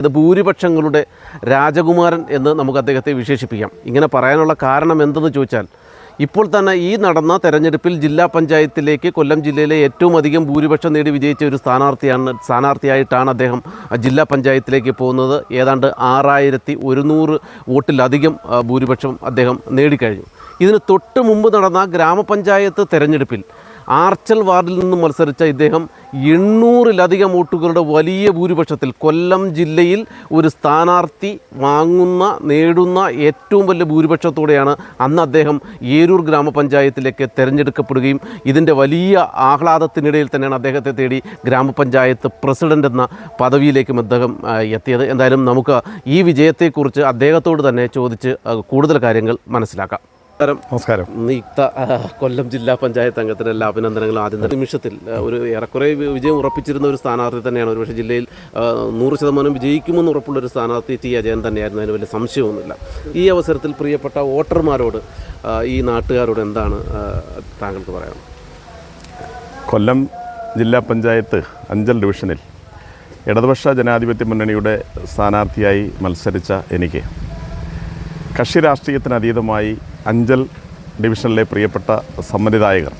ഇത് ഭൂരിപക്ഷങ്ങളുടെ രാജകുമാരൻ എന്ന് നമുക്ക് അദ്ദേഹത്തെ വിശേഷിപ്പിക്കാം. ഇങ്ങനെ പറയാനുള്ള കാരണം എന്തെന്ന് ചോദിച്ചാൽ ഇപ്പോൾ തന്നെ ഈ നടന്ന തെരഞ്ഞെടുപ്പിൽ ജില്ലാ പഞ്ചായത്തിലേക്ക് കൊല്ലം ജില്ലയിലെ ഏറ്റവും അധികം ഭൂരിപക്ഷം നേടി വിജയിച്ച ഒരു സ്ഥാനാർത്ഥിയാണ് സ്ഥാനാർത്ഥിയായിട്ടാണ് അദ്ദേഹം ജില്ലാ പഞ്ചായത്തിലേക്ക് പോകുന്നത്. ഏതാണ്ട് ആറായിരത്തി ഒരുന്നൂറ് വോട്ടിലധികം ഭൂരിപക്ഷം അദ്ദേഹം നേടിക്കഴിഞ്ഞു. ഇതിന് തൊട്ട് മുമ്പ് നടന്ന ഗ്രാമപഞ്ചായത്ത് തെരഞ്ഞെടുപ്പിൽ ആർച്ചൽ വാർഡിൽ നിന്നും മത്സരിച്ച ഇദ്ദേഹം എണ്ണൂറിലധികം വോട്ടുകളുടെ വലിയ ഭൂരിപക്ഷത്തിൽ കൊല്ലം ജില്ലയിൽ ഒരു സ്ഥാനാർത്ഥി വാങ്ങുന്ന നേടുന്ന ഏറ്റവും വലിയ ഭൂരിപക്ഷത്തോടെയാണ് അന്ന് അദ്ദേഹം ഏരൂർ ഗ്രാമപഞ്ചായത്തിലേക്ക് തിരഞ്ഞെടുക്കപ്പെടുകയും ഇതിന്റെ വലിയ ആഹ്ലാദത്തിനിടയിൽ തന്നെയാണ് അദ്ദേഹത്തെ തേടി ഗ്രാമപഞ്ചായത്ത് പ്രസിഡന്റ് എന്ന പദവിയിലേക്കും അദ്ദേഹം എത്തിയത്. എന്തായാലും നമുക്ക് ഈ വിജയത്തെക്കുറിച്ച് അദ്ദേഹത്തോട് തന്നെ ചോദിച്ച് കൂടുതൽ കാര്യങ്ങൾ മനസ്സിലാക്കാം. നമസ്കാരം. നമസ്കാരം. നിയുക്ത കൊല്ലം ജില്ലാ പഞ്ചായത്ത് അംഗത്തിന് എല്ലാ അഭിനന്ദനങ്ങളും. ആദ്യം നിമിഷത്തിൽ ഒരു ഏറെക്കുറെ വിജയം ഉറപ്പിച്ചിരുന്ന ഒരു സ്ഥാനാർത്ഥി തന്നെയാണ് ഒരുപക്ഷെ ജില്ലയിൽ നൂറ് ശതമാനം വിജയിക്കുമെന്ന് ഉറപ്പുള്ള ഒരു സ്ഥാനാർത്ഥി ടി. അജയൻ തന്നെയായിരുന്നു. അതിന് വലിയ സംശയമൊന്നുമില്ല. ഈ അവസരത്തിൽ പ്രിയപ്പെട്ട വോട്ടർമാരോട് ഈ നാട്ടുകാരോട് എന്താണ് താങ്കൾക്ക് പറയാം കൊല്ലം ജില്ലാ പഞ്ചായത്ത് അഞ്ചൽ ഡിവിഷനിൽ ഇടതുപക്ഷ ജനാധിപത്യ മുന്നണിയുടെ സ്ഥാനാർത്ഥിയായി മത്സരിച്ച എനിക്ക് കക്ഷി രാഷ്ട്രീയത്തിന് അതീതമായി അഞ്ചൽ ഡിവിഷനിലെ പ്രിയപ്പെട്ട സമ്മതിദായകർ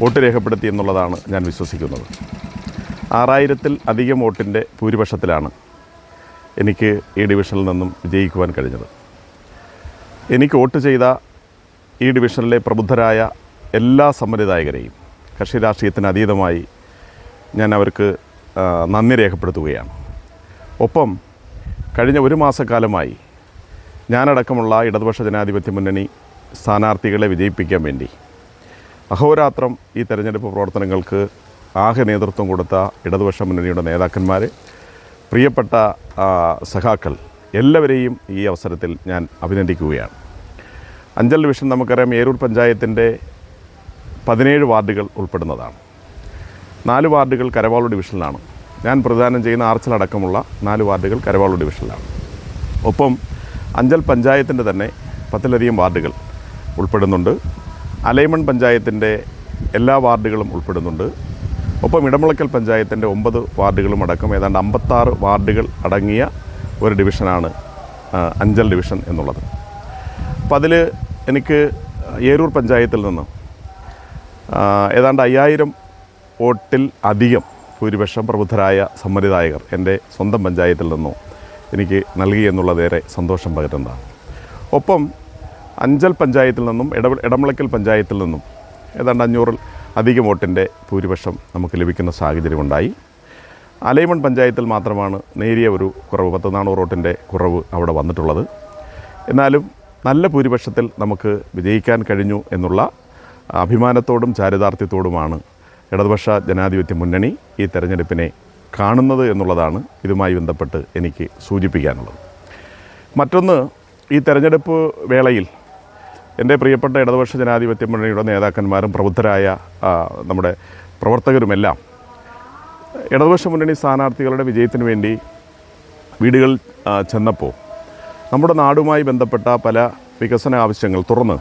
വോട്ട് രേഖപ്പെടുത്തി എന്നുള്ളതാണ് ഞാൻ വിശ്വസിക്കുന്നത്. ആറായിരത്തിൽ അധികം വോട്ടിന്റെ ഭൂരിപക്ഷത്തിലാണ് എനിക്ക് ഈ ഡിവിഷനിൽ നിന്നും വിജയിക്കുവാൻ കഴിഞ്ഞത്. എനിക്ക് വോട്ട് ചെയ്ത ഈ ഡിവിഷനിലെ പ്രബുദ്ധരായ എല്ലാ സമ്മതിദായകരെയും കക്ഷി രാഷ്ട്രീയത്തിന് അതീതമായി ഞാൻ അവർക്ക് നന്ദി രേഖപ്പെടുത്തുകയാണ്. ഒപ്പം കഴിഞ്ഞ ഒരു മാസക്കാലമായി ഞാനടക്കമുള്ള ഇടതുപക്ഷ ജനാധിപത്യ മുന്നണി സ്ഥാനാർത്ഥികളെ വിജയിപ്പിക്കാൻ വേണ്ടി. അഹോരാത്രം ഈ തെരഞ്ഞെടുപ്പ് പ്രവർത്തനങ്ങൾക്ക് ആകെ നേതൃത്വം കൊടുത്ത ഇടതുപക്ഷ മുന്നണിയുടെ നേതാക്കന്മാർ പ്രിയപ്പെട്ട സഖാക്കൾ എല്ലാവരെയും ഈ അവസരത്തിൽ ഞാൻ അഭിനന്ദിക്കുകയാണ്. അഞ്ചൽ ഡിവിഷൻ നമുക്കറിയാം ഏരൂർ പഞ്ചായത്തിന്റെ പതിനേഴ് വാർഡുകൾ ഉൾപ്പെടുന്നതാണ്. നാല് വാർഡുകൾ കരവാളൂർ ഡിവിഷനിലാണ്. ഞാൻ പ്രദാനം ചെയ്യുന്ന ആർച്ചലടക്കമുള്ള നാല് വാർഡുകൾ കരവാളൂർ ഡിവിഷനിലാണ്. ഒപ്പം അഞ്ചൽ പഞ്ചായത്തിന്റെ തന്നെ പത്തിലധികം വാർഡുകൾ ഉൾപ്പെടുന്നുണ്ട്. അലൈമൺ പഞ്ചായത്തിന്റെ എല്ലാ വാർഡുകളും ഉൾപ്പെടുന്നുണ്ട്. ഒപ്പം ഇടമുളക്കൽ പഞ്ചായത്തിന്റെ ഒമ്പത് വാർഡുകളും അടക്കം ഏതാണ്ട് അമ്പത്താറ് വാർഡുകൾ അടങ്ങിയ ഒരു ഡിവിഷനാണ് അഞ്ചൽ ഡിവിഷൻ എന്നുള്ളത്. അപ്പോൾ അതിൽ എനിക്ക് ഏരൂർ പഞ്ചായത്തിൽ നിന്ന് ഏതാണ്ട് അയ്യായിരം വോട്ടിൽ അധികം ഭൂരിപക്ഷം പ്രബുദ്ധരായ സമ്മതിദായകർ എന്റെ സ്വന്തം പഞ്ചായത്തിൽ നിന്നോ എനിക്ക് നൽകി എന്നുള്ളതേറെ സന്തോഷം പകരുന്നതാണ്. ഒപ്പം അഞ്ചൽ പഞ്ചായത്തിൽ നിന്നും ഇട ഇടമുളയ്ക്കൽ പഞ്ചായത്തിൽ നിന്നും ഏതാണ്ട് അഞ്ഞൂറിൽ അധികം വോട്ടിന്റെ ഭൂരിപക്ഷം നമുക്ക് ലഭിക്കുന്ന സാഹചര്യമുണ്ടായി. അലൈമൺ പഞ്ചായത്തിൽ മാത്രമാണ് നേരിയ ഒരു കുറവ് പത്ത് നാനൂറ് വോട്ടിന്റെ കുറവ് അവിടെ വന്നിട്ടുള്ളത്. എന്നാലും നല്ല ഭൂരിപക്ഷത്തിൽ നമുക്ക് വിജയിക്കാൻ കഴിഞ്ഞു എന്നുള്ള അഭിമാനത്തോടും ചാരിതാർത്ഥ്യത്തോടുമാണ് ഇടതുപക്ഷ ജനാധിപത്യ മുന്നണി ഈ തെരഞ്ഞെടുപ്പിനെ കാണുന്നത് എന്നുള്ളതാണ് ഇതുമായി ബന്ധപ്പെട്ട് എനിക്ക് സൂചിപ്പിക്കാനുള്ളത്. മറ്റൊന്ന് ഈ തെരഞ്ഞെടുപ്പ് വേളയിൽ എന്റെ പ്രിയപ്പെട്ട ഇടതുപക്ഷ ജനാധിപത്യ മുന്നണിയുടെ നേതാക്കന്മാരും പ്രബുദ്ധരായ നമ്മുടെ പ്രവർത്തകരുമെല്ലാം ഇടതുപക്ഷ മുന്നണി സ്ഥാനാർത്ഥികളുടെ വിജയത്തിന് വേണ്ടി വീടുകൾ ചെന്നപ്പോൾ നമ്മുടെ നാടുമായി ബന്ധപ്പെട്ട പല വികസന ആവശ്യങ്ങൾ തുറന്ന്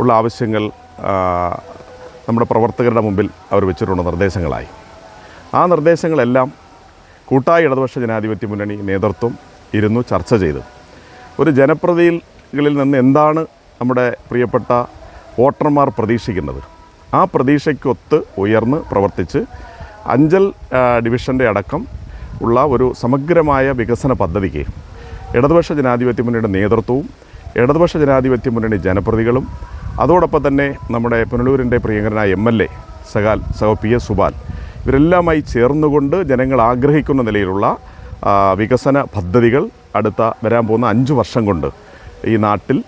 ഉള്ള ആവശ്യങ്ങൾ നമ്മുടെ പ്രവർത്തകരുടെ മുമ്പിൽ അവർ വെച്ചിട്ടുള്ള നിർദ്ദേശങ്ങളായി. ആ നിർദ്ദേശങ്ങളെല്ലാം കൂട്ടായ ഇടതുപക്ഷ ജനാധിപത്യ മുന്നണി നേതൃത്വം ഇരുന്നു ചർച്ച ചെയ്ത്. ഒരു ജനപ്രതിനിധികളിൽ നിന്ന് എന്താണ് നമ്മുടെ പ്രിയപ്പെട്ട വോട്ടർമാർ പ്രതീക്ഷിക്കുന്നത്? ആ പ്രതീക്ഷയ്ക്കൊത്ത് ഉയർന്ന് പ്രവർത്തിച്ച് അഞ്ചൽ ഡിവിഷന്റെ അടക്കം ഉള്ള ഒരു സമഗ്രമായ വികസന പദ്ധതിക്ക് ഇടതുപക്ഷ ജനാധിപത്യ മുന്നണിയുടെ നേതൃത്വവും ഇടതുപക്ഷ ജനാധിപത്യ മുന്നണി ജനപ്രതികളും അതോടൊപ്പം തന്നെ നമ്മുടെ പുനലൂരിന്റെ പ്രിയങ്കരനായ എം എൽ എ സഹാൽ സഹോ പി എസ് സുബാൽ ഇവരെല്ലാമായി ചേർന്നുകൊണ്ട് ജനങ്ങൾ ആഗ്രഹിക്കുന്ന നിലയിലുള്ള വികസന പദ്ധതികൾ അടുത്ത വരാൻ പോകുന്ന അഞ്ച് വർഷം കൊണ്ട് ഈ നാട്ടിൽ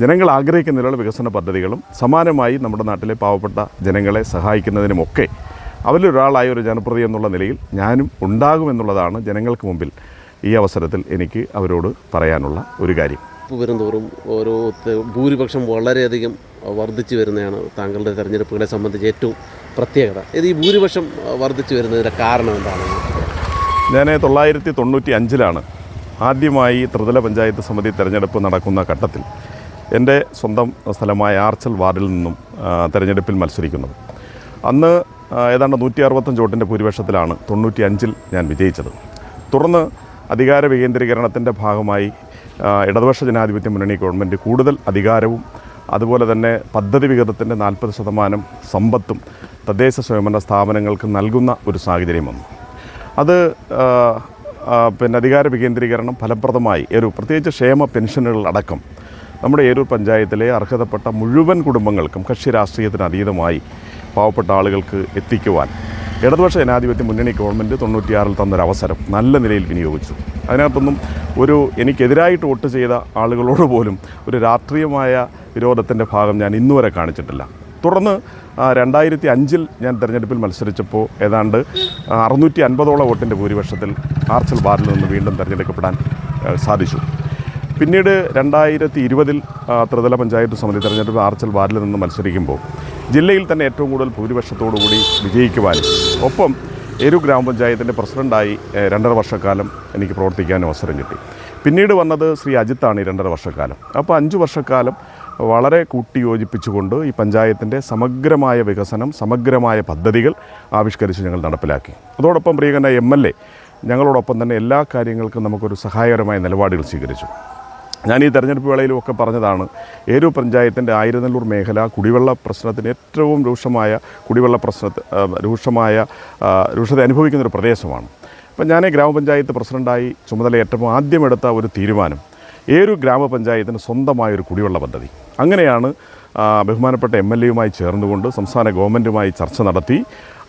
ജനങ്ങൾ ആഗ്രഹിക്കുന്ന നിലയിലുള്ള വികസന പദ്ധതികളും സമാനമായി നമ്മുടെ നാട്ടിലെ പാവപ്പെട്ട ജനങ്ങളെ സഹായിക്കുന്നതിനുമൊക്കെ അവരിലൊരാളായ ഒരു ജനപ്രതി എന്നുള്ള നിലയിൽ ഞാനും ഉണ്ടാകുമെന്നുള്ളതാണ് ജനങ്ങൾക്ക് മുമ്പിൽ ഈ അവസരത്തിൽ എനിക്ക് അവരോട് പറയാനുള്ള ഒരു കാര്യം. വരും വരുംതോറും ഓരോ ഭൂരിപക്ഷം വളരെയധികം വർദ്ധിച്ചു വരുന്നതാണ് താങ്കളുടെ തെരഞ്ഞെടുപ്പുകളെ സംബന്ധിച്ച് ഏറ്റവും പ്രത്യേകത? ഇത് ഈ ഭൂരിപക്ഷം വർദ്ധിച്ചു വരുന്നതിന്റെ കാരണം എന്താണ്? ഞാൻ തൊള്ളായിരത്തി തൊണ്ണൂറ്റി അഞ്ചിലാണ് ആദ്യമായി ത്രിതല പഞ്ചായത്ത് സമിതി തിരഞ്ഞെടുപ്പ് നടക്കുന്ന ഘട്ടത്തിൽ എന്റെ സ്വന്തം സ്ഥലമായ ആർച്ചൽ വാർഡിൽ നിന്നും തിരഞ്ഞെടുപ്പിൽ മത്സരിക്കുന്നത്. അന്ന് ഏതാണ്ട് നൂറ്റി അറുപത്തഞ്ച് വോട്ടിന്റെ ഭൂരിപക്ഷത്തിലാണ് തൊണ്ണൂറ്റി അഞ്ചിൽ ഞാൻ വിജയിച്ചത്. തുടർന്ന് അധികാര വികേന്ദ്രീകരണത്തിന്റെ ഭാഗമായി ഇടതുപക്ഷ ജനാധിപത്യ മുന്നണി ഗവൺമെന്റ് കൂടുതൽ അധികാരവും അതുപോലെ തന്നെ പദ്ധതി വിഹിതത്തിന്റെ നാൽപ്പത് ശതമാനം സമ്പത്തും തദ്ദേശ സ്വയംഭരണ സ്ഥാപനങ്ങൾക്ക് നൽകുന്ന ഒരു സാഹചര്യം വന്നു അത് പിന്നെ അധികാര വികേന്ദ്രീകരണം ഫലപ്രദമായി ഒരു പ്രത്യേകിച്ച് ക്ഷേമ പെൻഷനുകൾ അടക്കം നമ്മുടെ ഏരൂർ പഞ്ചായത്തിലെ അർഹതപ്പെട്ട മുഴുവൻ കുടുംബങ്ങൾക്കും കക്ഷി രാഷ്ട്രീയത്തിന് അതീതമായി പാവപ്പെട്ട ആളുകൾക്ക് എത്തിക്കുവാൻ ഇടതുപക്ഷ ജനാധിപത്യ മുന്നണി ഗവൺമെന്റ് തൊണ്ണൂറ്റിയാറിൽ തന്നൊരവസരം നല്ല നിലയിൽ വിനിയോഗിച്ചു. അതിനകത്തൊന്നും ഒരു എനിക്കെതിരായിട്ട് വോട്ട് ചെയ്ത ആളുകളോട് പോലും ഒരു രാഷ്ട്രീയമായ വിരോധത്തിന്റെ ഭാഗം ഞാൻ ഇന്നുവരെ കാണിച്ചിട്ടില്ല. തുടർന്ന് രണ്ടായിരത്തി അഞ്ചിൽ ഞാൻ തെരഞ്ഞെടുപ്പിൽ മത്സരിച്ചപ്പോൾ ഏതാണ്ട് അറുന്നൂറ്റി അൻപതോളം വോട്ടിന്റെ ഭൂരിപക്ഷത്തിൽ ആർച്ചൽ വാർഡിൽ നിന്ന് വീണ്ടും തിരഞ്ഞെടുക്കപ്പെടാൻ സാധിച്ചു. പിന്നീട് രണ്ടായിരത്തി ഇരുപതിൽ ത്രിതല പഞ്ചായത്ത് സമിതി തെരഞ്ഞെടുപ്പ് ആർച്ചൽ വാർഡിൽ നിന്ന് മത്സരിക്കുമ്പോൾ ജില്ലയിൽ തന്നെ ഏറ്റവും കൂടുതൽ ഭൂരിപക്ഷത്തോടുകൂടി വിജയിക്കുവാനും ഒപ്പം എരു ഗ്രാമപഞ്ചായത്തിന്റെ പ്രസിഡന്റായി രണ്ടര വർഷക്കാലം എനിക്ക് പ്രവർത്തിക്കാനും അവസരം കിട്ടി. പിന്നീട് വന്നത് ശ്രീ അജിത്താണ് ഈ രണ്ടര വർഷക്കാലം. അപ്പോൾ അഞ്ച് വർഷക്കാലം വളരെ കൂട്ടിയോജിപ്പിച്ചുകൊണ്ട് ഈ പഞ്ചായത്തിന്റെ സമഗ്രമായ വികസനം സമഗ്രമായ പദ്ധതികൾ ആവിഷ്കരിച്ച് ഞങ്ങൾ നടപ്പിലാക്കി. അതോടൊപ്പം പ്രിയകന എം എൽ എ ഞങ്ങളോടൊപ്പം തന്നെ എല്ലാ കാര്യങ്ങൾക്കും നമുക്കൊരു സഹായകരമായ നിലപാടുകൾ സ്വീകരിച്ചു. ഞാൻ ഈ തെരഞ്ഞെടുപ്പ് വേളയിലും ഒക്കെ പറഞ്ഞതാണ് ഏരൂ പഞ്ചായത്തിന്റെ ആയിരനല്ലൂർ മേഖല കുടിവെള്ള പ്രശ്നത്തിന് ഏറ്റവും രൂക്ഷമായ കുടിവെള്ള പ്രശ്ന രൂക്ഷമായ രൂക്ഷത അനുഭവിക്കുന്നൊരു പ്രദേശമാണ്. അപ്പം ഞാൻ ഗ്രാമപഞ്ചായത്ത് പ്രസിഡന്റായി ചുമതലയേറ്റപ്പോൾ ആദ്യമെടുത്ത ഒരു തീരുമാനം ഏരു ഗ്രാമപഞ്ചായത്തിന് സ്വന്തമായൊരു കുടിവെള്ള പദ്ധതി. അങ്ങനെയാണ് ബഹുമാനപ്പെട്ട എം എൽ എയുമായി ചേർന്നുകൊണ്ട് സംസ്ഥാന ഗവൺമെന്റുമായി ചർച്ച നടത്തി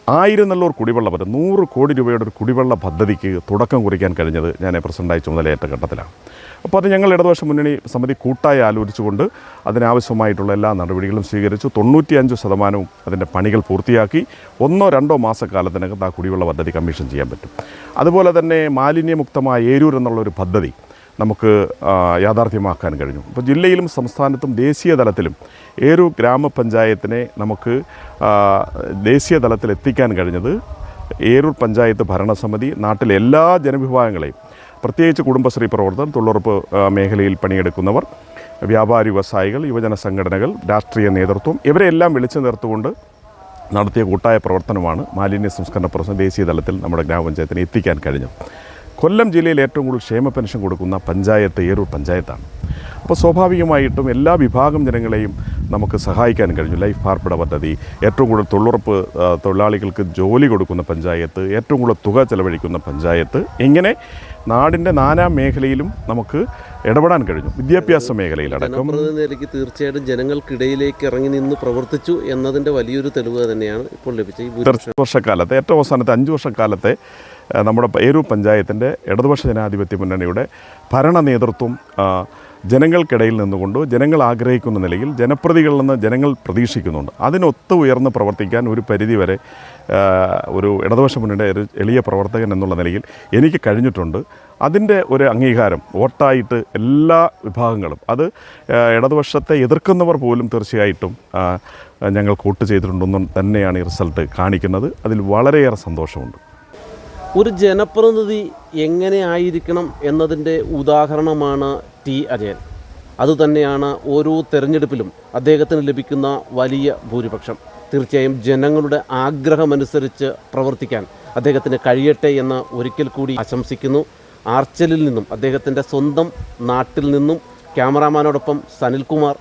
ആയിരം ആയിരനല്ലൂർ കുടിവെള്ള പദ്ധതി നൂറ് കോടി രൂപയുടെ ഒരു കുടിവെള്ള പദ്ധതിക്ക് തുടക്കം കുറിക്കാൻ കഴിഞ്ഞത് ഞാൻ പ്രസിഡന്റായി ചുമതലയേറ്റ ഘട്ടത്തിലാണ്. അപ്പോൾ അത് ഞങ്ങൾ ഇടതുപക്ഷ മുന്നണി സമിതി കൂട്ടായി ആലോചിച്ചുകൊണ്ട് അതിനാവശ്യമായിട്ടുള്ള എല്ലാ നടപടികളും സ്വീകരിച്ചു. തൊണ്ണൂറ്റിയഞ്ച് ശതമാനവും അതിന്റെ പണികൾ പൂർത്തിയാക്കി ഒന്നോ രണ്ടോ മാസക്കാലത്തിനകത്ത് ആ കുടിവെള്ള പദ്ധതി കമ്മീഷൻ ചെയ്യാൻ പറ്റും. അതുപോലെ തന്നെ മാലിന്യമുക്തമായ ഏരൂർ എന്നുള്ളൊരു പദ്ധതി നമുക്ക് യാഥാർത്ഥ്യമാക്കാൻ കഴിഞ്ഞു. അപ്പോൾ ജില്ലയിലും സംസ്ഥാനത്തും ദേശീയ തലത്തിലും ഏരു ഗ്രാമപഞ്ചായത്തിനെ നമുക്ക് ദേശീയ തലത്തിൽ എത്തിക്കാൻ കഴിഞ്ഞത് ഏരൂർ പഞ്ചായത്ത് ഭരണസമിതി നാട്ടിലെ എല്ലാ ജനവിഭാഗങ്ങളെയും പ്രത്യേകിച്ച് കുടുംബശ്രീ പ്രവർത്തകർ തൊഴിലുറപ്പ് മേഖലയിൽ പണിയെടുക്കുന്നവർ വ്യാപാരി വ്യവസായികൾ യുവജന സംഘടനകൾ രാഷ്ട്രീയ നേതൃത്വം ഇവരെല്ലാം വിളിച്ചു നിർത്തുകൊണ്ട് നടത്തിയ കൂട്ടായ പ്രവർത്തനമാണ് മാലിന്യ സംസ്കരണ പ്രശ്നം ദേശീയ തലത്തിൽ നമ്മുടെ ഗ്രാമപഞ്ചായത്തിന് എത്തിക്കാൻ കഴിഞ്ഞത്. കൊല്ലം ജില്ലയിൽ ഏറ്റവും കൂടുതൽ ക്ഷേമ പെൻഷൻ കൊടുക്കുന്ന പഞ്ചായത്ത് ഏരൂർ പഞ്ചായത്താണ്. അപ്പോൾ സ്വാഭാവികമായിട്ടും എല്ലാ വിഭാഗം ജനങ്ങളെയും നമുക്ക് സഹായിക്കാൻ കഴിഞ്ഞു. ലൈഫ് പാർപ്പിട പദ്ധതി ഏറ്റവും കൂടുതൽ തൊഴിലുറപ്പ് തൊഴിലാളികൾക്ക് ജോലി കൊടുക്കുന്ന പഞ്ചായത്ത് ഏറ്റവും കൂടുതൽ തുക ചെലവഴിക്കുന്ന പഞ്ചായത്ത്. ഇങ്ങനെ നാടിന്റെ നാനാ മേഖലയിലും നമുക്ക് ഇടപെടാൻ കഴിഞ്ഞു. വിദ്യാഭ്യാസ മേഖലയിലടക്കം. പ്രതിനിധിയിലേക്ക് തീർച്ചയായിട്ടും ജനങ്ങൾക്കിടയിലേക്ക് ഇറങ്ങി നിന്ന് പ്രവർത്തിച്ചു എന്നതിന്റെ വലിയൊരു തെളിവ് തന്നെയാണ് ഇപ്പോൾ ലഭിച്ചത് ഈ വർഷക്കാലത്തെ ഏറ്റവും അവസാനത്തെ അഞ്ച് വർഷക്കാലത്തെ നമ്മുടെ ഏരൂർ പഞ്ചായത്തിന്റെ ഇടതുപക്ഷ ജനാധിപത്യ മുന്നണിയുടെ ഭരണ നേതൃത്വം ജനങ്ങൾക്കിടയിൽ നിന്നുകൊണ്ട് ജനങ്ങൾ ആഗ്രഹിക്കുന്ന നിലയിൽ ജനപ്രതികളിൽ നിന്ന് ജനങ്ങൾ പ്രതീക്ഷിക്കുന്നുണ്ട്. അതിനൊത്ത് ഉയർന്ന് പ്രവർത്തിക്കാൻ ഒരു പരിധിവരെ ഒരു ഇടതുപക്ഷ മുന്നണിയുടെ ഒരു എളിയ പ്രവർത്തകൻ എന്നുള്ള നിലയിൽ എനിക്ക് കഴിഞ്ഞിട്ടുണ്ട്. അതിന്റെ ഒരു അംഗീകാരം വോട്ടായിട്ട് എല്ലാ വിഭാഗങ്ങളും അത് ഇടതുപക്ഷത്തെ എതിർക്കുന്നവർ പോലും തീർച്ചയായിട്ടും ഞങ്ങൾ കൂട്ട് ചെയ്തിട്ടുണ്ടെന്നും തന്നെയാണ് ഈ റിസൾട്ട് കാണിക്കുന്നത്. അതിൽ വളരെയേറെ സന്തോഷമുണ്ട്. ഒരു ജനപ്രതിനിധി എങ്ങനെ ആയിരിക്കണം എന്നതിന്റെ ഉദാഹരണമാണ് ടി അജയൻ. അതുതന്നെയാണ് ഓരോ തെരഞ്ഞെടുപ്പിലും അദ്ദേഹത്തിന് ലഭിക്കുന്ന വലിയ ഭൂരിപക്ഷം. തീർച്ചയായും ജനങ്ങളുടെ ആഗ്രഹമനുസരിച്ച് പ്രവർത്തിക്കാൻ അദ്ദേഹത്തിന് കഴിയട്ടെ എന്ന് ഒരിക്കൽ കൂടി ആശംസിക്കുന്നു. ആർച്ചലിൽ നിന്നും അദ്ദേഹത്തിന്റെ സ്വന്തം നാട്ടിൽ നിന്നും ക്യാമറാമാനോടൊപ്പം സനിൽകുമാർ.